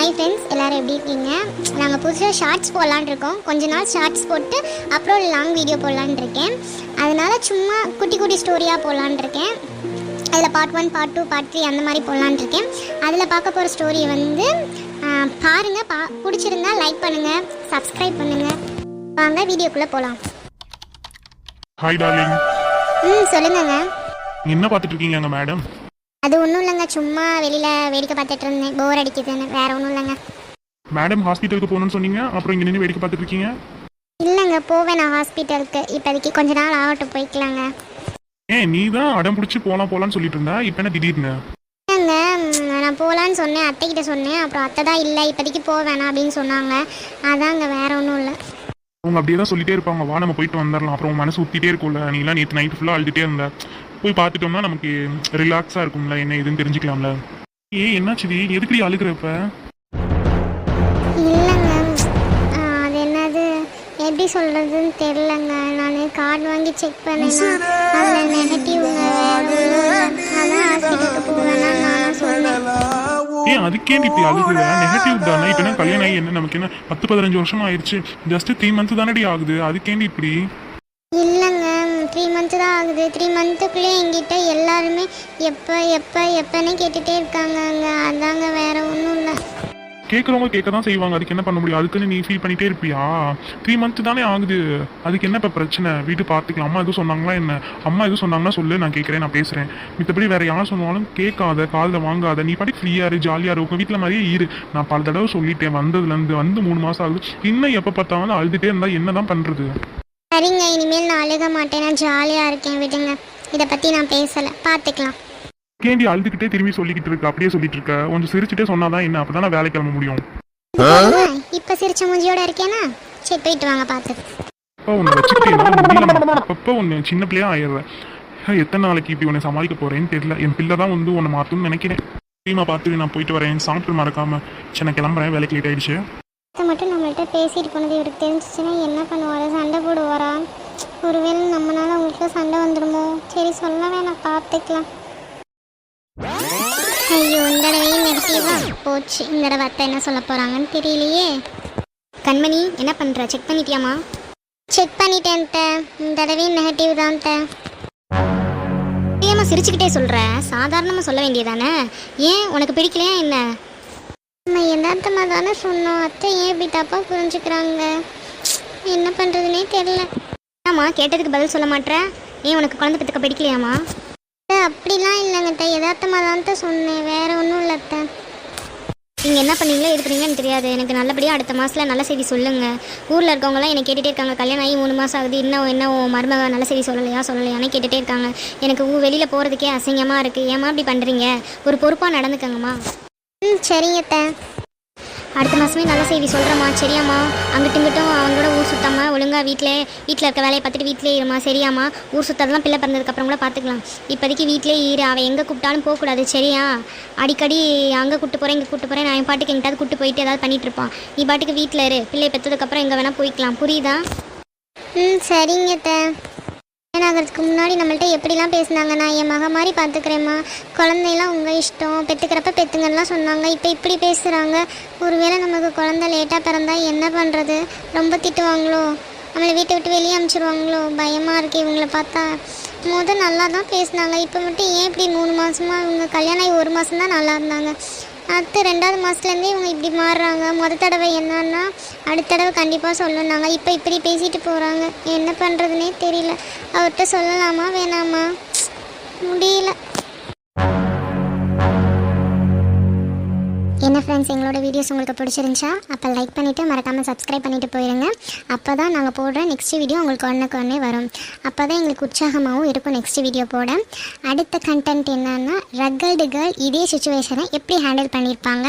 Hi friends எல்லாரும் எப்படி இருக்கீங்க? நாங்கள் புதுசாக ஷார்ட்ஸ் போடலான்னு இருக்கோம். கொஞ்ச நாள் ஷார்ட்ஸ் போட்டு அப்புறம் லாங் வீடியோ போடலான்னு இருக்கேன். அதனால சும்மா குட்டி குட்டி ஸ்டோரியாக போடலான்னு இருக்கேன். அதில் part one part two part three அந்த மாதிரி போடலான்னு இருக்கேன். அதில் பார்க்க போகிற ஸ்டோரி வந்து ஆ, பாருங்க பா பிடிச்சிருந்தா லைக் பண்ணுங்கள் சப்ஸ்கிரைப் பண்ணுங்கள் வாங்க வீடியோக்குள்ளே போகலாம் ஹாய் டார்லிங் ம் சொல்லுங்கங்க. என்ன பார்த்துட்டு இருக்கீங்க மேடம் அது ஒன்றும் இல்லைங்க சும்மா வெளியில் வேடிக்கை பார்த்துட்டு இருந்தேன். போர் அடிக்குதுன்னு. வேற ஒன்றும் இல்லைங்க. மேடம் ஹாஸ்பிட்டலுக்கு போகணும்னு சொன்னீங்க? அப்புறம் இங்கே நின்று வேடிக்கை பார்த்துட்டு இருக்கீங்க? இல்லைங்க போவேன் நான் ஹாஸ்பிட்டலுக்கு இப்போதைக்கு கொஞ்ச நாள் ஆகட்டும் போய்க்கலாங்க. ஏன் நீ தான் அடம் பிடிச்சி போகலாம் போகலான்னு சொல்லிட்டு இருந்தா? இப்போ என்ன திடீர்னு? இல்லைங்க ம், நான் போகலான்னு சொன்னேன். அத்தைக்கிட்ட சொன்னேன். அப்புறம் அத்தை தான் இல்லை. இப்போதைக்கு போக வேணாம் அப்படின்னு சொன்னாங்க. அதாங்க வேற ஒன்றும் இல்லை. அவங்க அப்படியே தான் சொல்லிட்டே இருப்பாங்க. வா நம்ம போயிட்டு வந்துடலாம் அப்புறம் உன் மனசு ஊத்திட்டே இருக்கும்ல. நீலாம் நேற்று நைட் ஃபுல்லாக அழுதுட்டே இருந்த. போய் பார்த்துட்டோம்னா நமக்கு ரிலாக்ஸாக இருக்கும்ல. என்ன இதுன்னு தெரிஞ்சுக்கலாம்ல. ஏ என்னாச்சு எதுக்கு நீ அழுகிறப்ப இல்லைங்க. அது என்னது? எப்படி சொல்கிறதுன்னு தெரிலங்க நான் கார்டு வாங்கி செக் பண்ணேன்னா அதில் நெகட்டிவ்ங்க அதான் ஹாஸ்பிட்டலுக்கு போவேன்னா நான் சொன்னேன். ஏன் அதுக்கே இப்படி அழுகுற? நெகட்டிவ் தானே? இப்போ என்ன கல்யாணம் ஆகி என்ன? நமக்கு என்ன? பத்து பதினஞ்சு வருஷம் ஆயிடுச்சு ஜஸ்ட் த்ரீ மந்த்ஸ் தானடி ஆகுது. அதுக்கேண்டி இப்படி? இல்லைங்க. த்ரீ மந்த்து தான் ஆகுது. த்ரீ மந்த்துக்குள்ளே எங்கிட்ட எல்லாருமே எப்போ எப்போ எப்போன்னு கேட்டுகிட்டே இருக்காங்கங்க. அதாங்க வேற ஒன்றும் இல்லை. கேட்குறவங்க கேட்க தான் செய்வாங்க. அதுக்கு என்ன பண்ண முடியும்? அதுக்குன்னு நீ ஃபீல் பண்ணிட்டே இருப்பியா? த்ரீ மந்த் தானே ஆகுது. அதுக்கு என்ன இப்போ பிரச்சனை? வீட்டு பார்த்துக்கலாம். அம்மா எதுவும் சொன்னாங்களா என்ன? அம்மா எதுவும் சொன்னாங்கன்னா சொல்லு நான் கேட்குறேன் நான் பேசுகிறேன் மித்தபடி வேற யார் சொன்னாலும் கேட்காத காலில் வாங்காத. நீ பாட்டி ஃப்ரீயாக இரு ஜாலியாக இரு. உங்கள் வீட்டில் மாதிரியே இரு. நான் பல தடவை சொல்லிட்டேன் வந்ததுலேருந்து வந்து மூணு மாதம் ஆகுது. இன்னும் எப்போ பார்த்தாலும் அழுதுகிட்டே இருந்தால் என்ன தான் பண்ணுறது சரிங்க இனிமேல் நான் அழுக மாட்டேன். நான் ஜாலியாக இருக்கேன் விடுங்க. இதை பற்றி நான் பேசலை. பார்த்துக்கலாம் கேண்டி அழுதுகிட்டே திரும்பி சொல்லிக்கிட்டு இருக்க. அப்படியே சொல்லிட்டு இருக்க. கொஞ்சம் சிரிச்சுட்டே சொன்னாதான் என்ன? அப்போ தான் வேலை கிளம்ப முடியும். இப்போ சிரிச்ச மூஞ்சியோட இருக்கேனா? சரி போயிட்டு வாங்க பார்த்து அப்பா உன்னை வச்சுக்கிட்டு ஒன்று சின்ன பிள்ளையா ஆயிடுறேன். எத்தனை நாளைக்கு இப்படி உன்னை சமாளிக்க போறேன்னு தெரியல. என் பிள்ளை தான் வந்து உன்னை மாற்றும்னு நினைக்கிறேன். சரிம்மா பார்த்து நான் போயிட்டு வரேன். சாப்பிட்டு மறக்காம. சரி நான் கிளம்புறேன். வேலைக்கு லேட் ஆயிடுச்சு. இதை மட்டும் நம்மள்ட்ட பேசிட்டு போனது இவருக்கு தெரிஞ்சிச்சுன்னா என்ன பண்ணுவார்? சண்டை போடுவாரா? ஒருவேளை நம்மனால உங்களுக்கு சண்டை வந்துடுமோ சரி சொல்ல வேணாம் பார்த்துக்கலாம். ஐயோ இந்த தடவையும் நெகட்டிவா போச்சு. இந்த தடவை அத்தை என்ன சொல்ல போறாங்கன்னு தெரியலையே. கண்மணி என்ன பண்ற? செக் பண்ணிட்டியாமா செக் பண்ணிட்டேன் இந்த தடவையும் நெகட்டிவ் தான் அத்தை. ஏமா சிரிச்சுக்கிட்டே சொல்ற? சாதாரணமா சொல்ல வேண்டியதானே? ஏன்? உனக்கு பிடிக்கலையா என்ன? யதார்த்தமாக தானே சொன்னோம். அத்தை ஏன் இப்படி தப்பாக புரிஞ்சுக்கிறாங்க? என்ன பண்ணுறதுனே தெரில ஆமாம் கேட்டதுக்கு பதில் சொல்ல மாட்டேன் ஏன் உனக்கு குழந்தை பத்துக்க பிடிக்கலையாமா அப்படிலாம் இல்லைங்கத்தை யதார்த்தமாக தான் சொன்னேன். வேறு ஒன்றும் இல்லை அத்தை. நீங்கள் என்ன பண்ணீங்களோ இருக்கிறீங்கன்னு தெரியாது. எனக்கு நல்லபடியாக அடுத்த மாதத்தில் நல்ல செய்தி சொல்லுங்கள் ஊரில் இருக்கவங்களாம் என்னை கேட்டுகிட்டே இருக்காங்க. கல்யாணம் ஆகி மூணு மாதம் ஆகுது. இன்னும் என்ன உன் மருமக நல்ல செய்தி சொல்லலையா சொல்லலையான்னு கேட்டுகிட்டே இருக்காங்க. எனக்கு ஊ வெளியில் போகிறதுக்கே அசிங்கமாக இருக்குது ஏமா இப்படி பண்ணுறீங்க ஒரு பொறுப்பாக நடந்துக்கங்கம்மா. ம் சரிங்க அடுத்த மாதமே நல்ல செய்தி சொல்கிறேம்மா சரியாம்மா. அங்கிட்டும் இங்கிட்டும் அவங்களோட ஊர் சுத்தாம ஒழுங்காக வீட்டில் வீட்டில் இருக்க வேலையை பார்த்துட்டு வீட்டிலே இருமா சரியாம்மா. ஊர் சுத்ததெல்லாம் பிள்ளை பிறந்ததுக்கப்புறம் கூட பார்த்துக்கலாம். இப்போதைக்கு வீட்டிலே இரு. அவள் எங்கே கூப்பிட்டாலும் போகக்கூடாது. சரியா? அடிக்கடி அங்கே கூப்பிட்டு போகிறேன் இங்கே கூப்பிட்டு போகிறேன் நான் என் பாட்டுக்கு எங்கிட்டாவது கூப்பிட்டு போயிட்டு ஏதாவது பண்ணிகிட்டு இருப்பான். நீ பாட்டுக்கு வீட்டில் இரு. பிள்ளை பெற்றதுக்கப்புறம் எங்கே வேணால் போய்க்கலாம். புரியுதா? ம் சரிங்க அத்தை முன்னாடி நம்மள்ட்ட எப்படிலாம் பேசுனாங்க? நான் என் மக மாதிரி பார்த்துக்கிறேம்மா. குழந்தையெல்லாம் உங்கள் இஷ்டம். பெற்றுக்கிறப்ப பெற்றுங்கலாம் சொன்னாங்க. இப்போ இப்படி பேசுகிறாங்க ஒருவேளை நமக்கு குழந்தை லேட்டாக பிறந்தா என்ன பண்ணுறது ரொம்ப திட்டுவாங்களோ? நம்மளை வீட்டை விட்டு வெளியே அனுப்பிச்சிடுவாங்களோ பயமாக இருக்குது இவங்கள பார்த்தா. முதல் நல்லா தான் பேசுனாங்க. இப்போ மட்டும் ஏன் இப்படி மூணு மாதமாக இவங்க கல்யாணம் ஆகி ஒரு மாதம் தான் நல்லா இருந்தாங்க. அடுத்து ரெண்டாவது மாதத்துலேருந்தே இவங்க இப்படி மாறுறாங்க. மொதல் தடவை என்னன்னா அடுத்த தடவை கண்டிப்பாக சொல்லணுனாங்க இப்போ இப்படி பேசிட்டு போகிறாங்க என்ன பண்ணுறதுனே தெரியல. அவர்கிட்ட சொல்லலாமா? வேணாமா? முடியல. என்ன ஃப்ரெண்ட்ஸ் எங்களோட வீடியோஸ் உங்களுக்கு பிடிச்சிருந்துச்சா? அப்போ லைக் பண்ணிவிட்டு மறக்காமல் சப்ஸ்கிரைப் பண்ணிட்டு போயிடுங்க அப்போ தான் நாங்கள் போடுற நெக்ஸ்ட் வீடியோ உங்களுக்கு ஒன்றுக்கு ஒன்றே வரும். அப்போ தான் எங்களுக்கு உற்சாகமாகவும் இருக்கும் நெக்ஸ்ட் வீடியோ போட. அடுத்த கண்டென்ட் என்னன்னா ரக்கல்டு கேர்ள் இதே சுச்சுவேஷனை எப்படி ஹேண்டில் பண்ணியிருப்பாங்க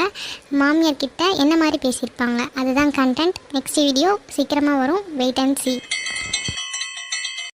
மாமியார் கிட்ட என்ன மாதிரி பேசியிருப்பாங்க? அதுதான் கண்டென்ட் நெக்ஸ்ட் வீடியோ சீக்கிரமாக வரும். Wait and C